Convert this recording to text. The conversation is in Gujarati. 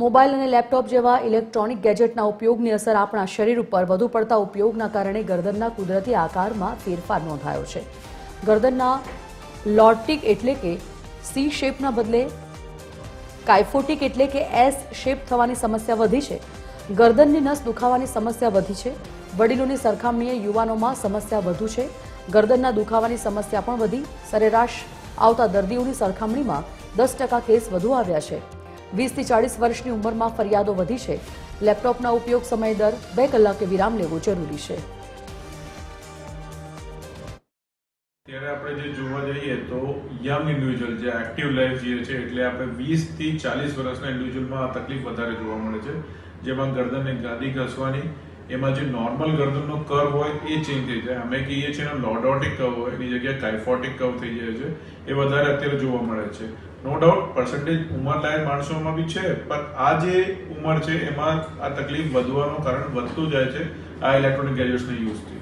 મોબાઈલ અને લેપટોપ જેવા ઇલેક્ટ્રોનિક ગેજેટના ઉપયોગની અસર આપણા શરીર ઉપર વધુ પડતા ઉપયોગના કારણે ગરદનના કુદરતી આકારમાં ફેરફાર નોંધાયો છે. ગરદનના લોટિક એટલે કે સી શેપના બદલે કાઇફોટિક એટલે કે એસ શેપ થવાની સમસ્યા વધી છે. ગરદનની નસ દુખાવાની સમસ્યા વધી છે. વડીલોની સરખામણીએ યુવાનોમાં સમસ્યા વધુ છે. ગરદનના દુખાવાની સમસ્યા પણ વધી. સરેરાશ આવતા દર્દીઓની સરખામણીમાં દસ ટકા કેસ વધુ આવ્યા છે. વીસથી ચાળીસ વર્ષની ઉંમરમાં ફરિયાદો વધી છે. લેપટોપના ઉપયોગ સમય દર બે કલાકે વિરામ લેવો જરૂરી છે. ત્યારે આપણે જે જોવા જઈએ તો યંગ ઇન્ડિવિજ્યુઅલ જે એક્ટિવ લાઈફ જે છે એટલે આપણે વીસથી ચાલીસ વર્ષના ઇન્ડિવિજ્યુઅલમાં તકલીફ વધારે જોવા મળે છે. જેમાં ગરદનને ગાદી ઘસવાની એમાં જે નોર્મલ ગરદનનો કર્વ હોય એ ચેન્જ થઈ જાય. અમે કહીએ છીએ એનો લોડોટિક કર્વ હોય, એની જગ્યાએ કાઇફોટિક કર્વ થઈ જાય છે, એ વધારે અત્યારે જોવા મળે છે. નો ડાઉટ પર્સન્ટેજ ઉંમરલાયક માણસોમાં બી છે, પણ આ જે ઉંમર છે, એમાં આ તકલીફ વધવાનું કારણ વધતું જાય છે, આ ઇલેક્ટ્રોનિક ગેજેટ્સના યુઝથી